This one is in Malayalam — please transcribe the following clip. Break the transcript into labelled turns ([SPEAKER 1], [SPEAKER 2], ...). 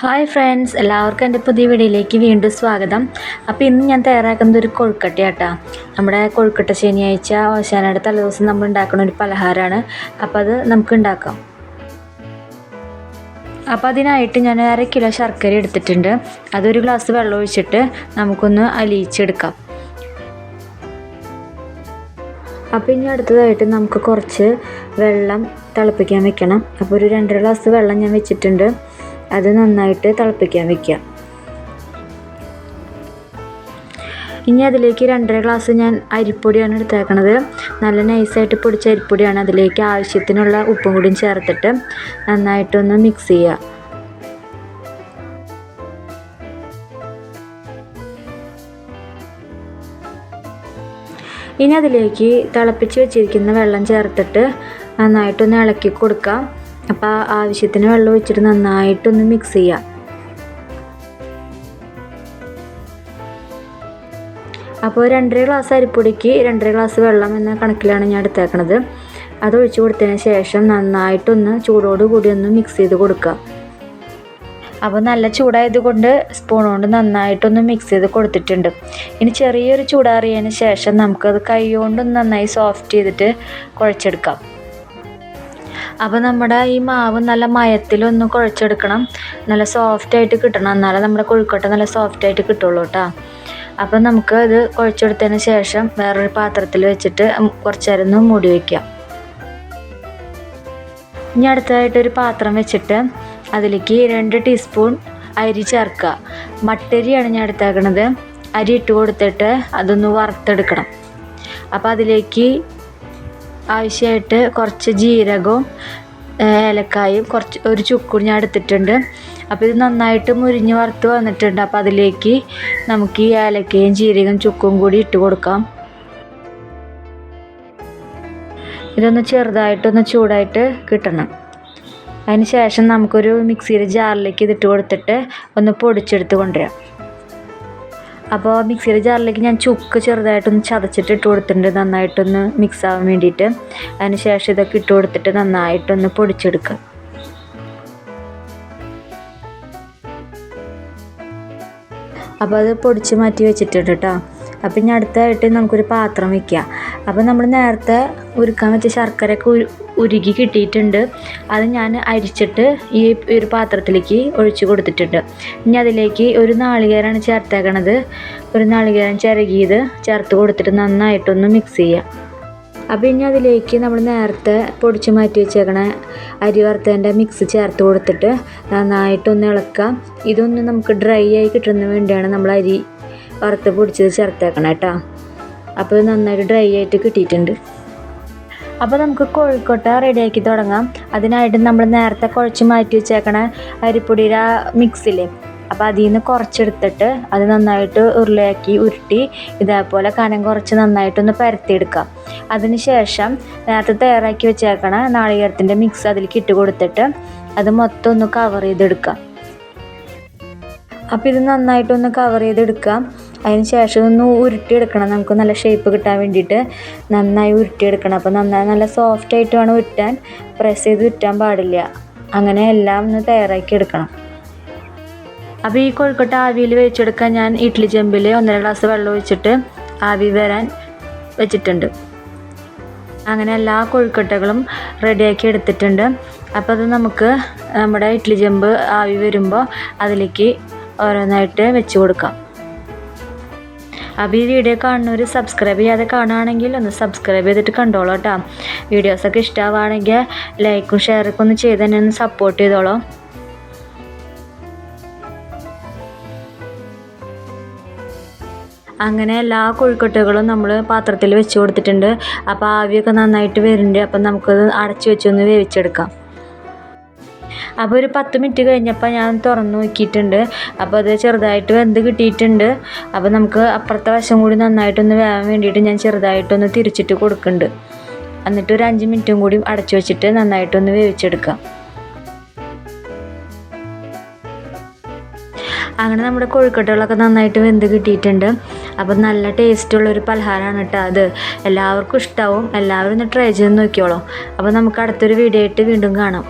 [SPEAKER 1] ഹായ് ഫ്രണ്ട്സ് എല്ലാവർക്കും എന്റെ പുതിയ വീഡിയോയിലേക്ക് വീണ്ടും സ്വാഗതം. അപ്പോൾ ഇന്ന് ഞാൻ തയ്യാറാക്കുന്നത് ഒരു കൊഴുക്കട്ട കൊഴുക്കട്ടയാട്ടാ. നമ്മുടെ കൊഴുക്കട്ട ശനിയാഴ്ച ഓശാനയുടെ തലേദിവസം നമ്മൾ ഉണ്ടാക്കുന്ന ഒരു പലഹാരമാണ്. അപ്പോൾ അത് നമുക്ക് ഉണ്ടാക്കാം. അപ്പോൾ അതിനായിട്ട് ഞാൻ അര കിലോ ശർക്കര എടുത്തിട്ടുണ്ട്. അതൊരു ഗ്ലാസ് വെള്ളം ഒഴിച്ചിട്ട് നമുക്കൊന്ന് അലിയിച്ചെടുക്കാം. അപ്പോൾ ഇനി അടുത്തതായിട്ട് നമുക്ക് കുറച്ച് വെള്ളം തിളപ്പിക്കാൻ വെക്കണം. അപ്പോൾ ഒരു രണ്ടര ഗ്ലാസ് വെള്ളം ഞാൻ വെച്ചിട്ടുണ്ട്. അത് നന്നായിട്ട് തിളപ്പിക്കാൻ വെക്കുക. ഇനി അതിലേക്ക് രണ്ടര ഗ്ലാസ് ഞാൻ അരിപ്പൊടിയാണ് എടുത്തേക്കണത്. നല്ല നൈസായിട്ട് പൊടിച്ച അരിപ്പൊടിയാണ് അതിലേക്ക് ആവശ്യത്തിനുള്ള ഉപ്പും കൂടിയും ചേർത്തിട്ട് നന്നായിട്ടൊന്ന് മിക്സ് ചെയ്യുക. ഇനി അതിലേക്ക് തിളപ്പിച്ച് വെച്ചിരിക്കുന്ന വെള്ളം ചേർത്തിട്ട് നന്നായിട്ടൊന്ന് ഇളക്കി കൊടുക്കാം. അപ്പോൾ ആവശ്യത്തിന് വെള്ളം ഒഴിച്ചിട്ട് നന്നായിട്ടൊന്ന് മിക്സ് ചെയ്യുക അപ്പോൾ രണ്ടര ഗ്ലാസ് അരിപ്പൊടിക്ക് രണ്ടര ഗ്ലാസ് വെള്ളം എന്ന കണക്കിലാണ് ഞാൻ എടുത്തേക്കണത്. അത് ഒഴിച്ചു കൊടുത്തതിന് ശേഷം നന്നായിട്ടൊന്ന് ചൂടോട് കൂടി ഒന്ന് മിക്സ് ചെയ്ത് കൊടുക്കുക. അപ്പോൾ നല്ല ചൂടായത് കൊണ്ട് സ്പൂൺ കൊണ്ട് നന്നായിട്ടൊന്ന് മിക്സ് ചെയ്ത് കൊടുത്തിട്ടുണ്ട്. ഇനി ചെറിയൊരു ചൂടാറിയതിന് ശേഷം നമുക്കത് കൈ കൊണ്ടൊന്ന് നന്നായി സോഫ്റ്റ് ചെയ്തിട്ട് കുഴച്ചെടുക്കാം. അപ്പോൾ നമ്മുടെ ഈ മാവ് നല്ല മയത്തിലൊന്ന് കുഴച്ചെടുക്കണം. നല്ല സോഫ്റ്റായിട്ട് കിട്ടണം. എന്നാലേ നമ്മുടെ കൊഴുക്കട്ട നല്ല സോഫ്റ്റായിട്ട് കിട്ടുള്ളൂ കേട്ടോ അപ്പോൾ നമുക്ക് ഇത് കുഴച്ചെടുത്തതിന് ശേഷം വേറൊരു പാത്രത്തിൽ വെച്ചിട്ട് കുറച്ച് നേരം ഒന്ന് മൂടി വയ്ക്കാം ഇനി അടുത്തതായിട്ട് ഒരു പാത്രം വെച്ചിട്ട് അതിലേക്ക് രണ്ട് ടീസ്പൂൺ അരി ചേർക്കുക. മട്ടരിയാണ് ഞാൻ എടുത്തേക്കണത് അരി ഇട്ട് കൊടുത്തിട്ട് അതൊന്ന് വറുത്തെടുക്കണം. അപ്പോൾ അതിലേക്ക് ആവശ്യമായിട്ട് കുറച്ച് ജീരകവും ഏലക്കായും കുറച്ച് ഒരു ചുക്കും ഞാൻ എടുത്തിട്ടുണ്ട്. അപ്പോൾ ഇത് നന്നായിട്ട് മുരിഞ്ഞ് വറുത്ത് വന്നിട്ടുണ്ട്. അപ്പോൾ അതിലേക്ക് നമുക്ക് ഈ ഏലക്കയും ജീരകം ചുക്കും കൂടി ഇട്ട് കൊടുക്കാം. ഇതൊന്ന് ചെറുതായിട്ടൊന്ന് ചൂടായിട്ട് കിട്ടണം. അതിന് ശേഷം നമുക്കൊരു മിക്സിയുടെ ജാറിലേക്ക് ഇതിട്ട് കൊടുത്തിട്ട് ഒന്ന് പൊടിച്ചെടുത്ത് കൊണ്ടുവരാം. അപ്പോൾ മിക്സിയുടെ ജാറിലേക്ക് ഞാൻ ചുക്ക് ചെറുതായിട്ടൊന്ന് ചതച്ചിട്ട് ഇട്ട് കൊടുത്തിട്ടുണ്ട് നന്നായിട്ടൊന്ന് മിക്സ് ആവാൻ വേണ്ടിയിട്ട്. അതിന് ശേഷം ഇതൊക്കെ ഇട്ട് കൊടുത്തിട്ട് നന്നായിട്ടൊന്ന് പൊടിച്ചെടുക്കുക അപ്പോൾ അത് പൊടിച്ച് മാറ്റി വെച്ചിട്ടുണ്ട് കേട്ടോ അപ്പം ഇനി അടുത്തായിട്ട് നമുക്കൊരു പാത്രം വയ്ക്കുക അപ്പോൾ നമ്മൾ നേരത്തെ ഉരുക്കാൻ വെച്ച ശർക്കരയൊക്കെ ഉരു ഉരുകി കിട്ടിയിട്ടുണ്ട്. അത് ഞാൻ അരിച്ചിട്ട് ഈ ഒരു പാത്രത്തിലേക്ക് ഒഴിച്ചു കൊടുത്തിട്ടുണ്ട്. ഇനി അതിലേക്ക് ഒരു നാളികേരാണ് ചേർത്തേക്കണത്. ഒരു നാളികേരം ചിരകിയത് ചേർത്ത് കൊടുത്തിട്ട് നന്നായിട്ടൊന്ന് മിക്സ് ചെയ്യുക അപ്പോൾ ഇനി അതിലേക്ക് നമ്മൾ നേരത്തെ പൊടിച്ച് മാറ്റി വെച്ചേക്കണ അരി വറുത്തതിന്റെ മിക്സ് ചേർത്ത് കൊടുത്തിട്ട് നന്നായിട്ടൊന്ന് ഇളക്കാം. ഇതൊന്ന് നമുക്ക് ഡ്രൈ ആയി കിട്ടുന്നതിന് വേണ്ടിയാണ് നമ്മൾ അരി വറുത്ത് പൊടിച്ചത് ചേർത്തേക്കണം കേട്ടോ അപ്പോൾ നന്നായിട്ട് ഡ്രൈ ആയിട്ട് കിട്ടിയിട്ടുണ്ട്. അപ്പോൾ നമുക്ക് കോഴിക്കോട്ട റെഡിയാക്കി തുടങ്ങാം. അതിനായിട്ട് നമ്മൾ നേരത്തെ കുഴച്ച് മാറ്റി വെച്ചേക്കണ അരിപ്പൊടിയുടെ മിക്സില്ലേ അപ്പോൾ അതിൽ നിന്ന് കുറച്ചെടുത്തിട്ട് അത് നന്നായിട്ട് ഉരുളയാക്കി ഉരുട്ടി ഇതേപോലെ കനം കുറച്ച് നന്നായിട്ടൊന്ന് പരത്തിയെടുക്കാം അതിന് ശേഷം നേരത്തെ തയ്യാറാക്കി വെച്ചേക്കണ നാളികേരത്തിന്റെ മിക്സ് അതിലേക്ക് ഇട്ട് കൊടുത്തിട്ട് അത് മൊത്തം ഒന്ന് കവർ ചെയ്തെടുക്കാം അപ്പോൾ ഇത് നന്നായിട്ടൊന്ന് കവർ ചെയ്തെടുക്കാം അതിന് ശേഷം ഒന്ന് ഉരുട്ടിയെടുക്കണം. നമുക്ക് നല്ല ഷേപ്പ് കിട്ടാൻ വേണ്ടിയിട്ട് നന്നായി ഉരുട്ടിയെടുക്കണം. അപ്പോൾ നന്നായി നല്ല സോഫ്റ്റ് ആയിട്ട് വേണം ഉരുട്ടാൻ. പ്രസ് ചെയ്ത് ഉരുട്ടാൻ പാടില്ല. അങ്ങനെ എല്ലാം ഒന്ന് തയ്യാറാക്കി എടുക്കണം. അപ്പോൾ ഈ കൊഴുക്കട്ട ആവിയിൽ വെച്ചെടുക്കാൻ ഞാൻ ഇഡ്ഡലി ചെമ്പിൽ ഒന്നര ഗ്ലാസ് വെള്ളം ഒഴിച്ചിട്ട് ആവി വരാൻ വെച്ചിട്ടുണ്ട്. അങ്ങനെ എല്ലാ കൊഴുക്കട്ടകളും റെഡിയാക്കി എടുത്തിട്ടുണ്ട്. അപ്പോൾ അത് നമുക്ക് നമ്മുടെ ഇഡ്ഡലി ചെമ്പ് ആവി വരുമ്പോൾ അതിലേക്ക് ഓരോന്നായിട്ട് വെച്ച് കൊടുക്കാം. അപ്പോൾ ഈ വീഡിയോ കാണുന്നവർ സബ്സ്ക്രൈബ് ചെയ്യാതെ കാണുകയാണെങ്കിൽ ഒന്ന് സബ്സ്ക്രൈബ് ചെയ്തിട്ട് കണ്ടോളൂ കേട്ടോ. വീഡിയോസൊക്കെ ഇഷ്ടമാവുകയാണെങ്കിൽ ലൈക്കും ഷെയറൊക്കെ ഒന്ന് ചെയ്ത് തന്നെ ഒന്ന് സപ്പോർട്ട് ചെയ്തോളൂ. അങ്ങനെ എല്ലാ കൊഴുക്കട്ടകളും നമ്മൾ പാത്രത്തിൽ വെച്ച് കൊടുത്തിട്ടുണ്ട്. അപ്പോൾ ആവിയൊക്കെ നന്നായിട്ട് വരുന്നുണ്ട്. അപ്പം നമുക്കത് അടച്ചു വെച്ചൊന്ന് വേവിച്ചെടുക്കാം. അപ്പോൾ ഒരു പത്ത് മിനിറ്റ് കഴിഞ്ഞപ്പോൾ ഞാൻ തുറന്ന് നോക്കിയിട്ടുണ്ട്. അപ്പോൾ അത് ചെറുതായിട്ട് വെന്ത് കിട്ടിയിട്ടുണ്ട്. അപ്പോൾ നമുക്ക് അപ്പുറത്തെ വശം കൂടി നന്നായിട്ടൊന്ന് വേവാൻ വേണ്ടിയിട്ട് ഞാൻ ചെറുതായിട്ടൊന്ന് തിരിച്ചിട്ട് കൊടുക്കുന്നുണ്ട് എന്നിട്ട് ഒരു അഞ്ച് മിനിറ്റും കൂടി അടച്ചു വെച്ചിട്ട് നന്നായിട്ടൊന്ന് വേവിച്ചെടുക്കാം. അങ്ങനെ നമ്മുടെ കൊഴുക്കട്ടകളൊക്കെ നന്നായിട്ട് വെന്ത് കിട്ടിയിട്ടുണ്ട്. അപ്പം നല്ല ടേസ്റ്റുള്ളൊരു പലഹാരമാണ് കേട്ടോ അത്. എല്ലാവർക്കും ഇഷ്ടമാവും എല്ലാവരും ഒന്ന് ട്രൈ ചെയ്ത് നോക്കിയോളൂ അപ്പോൾ നമുക്ക് അടുത്തൊരു വീഡിയോ ആയിട്ട് വീണ്ടും കാണാം.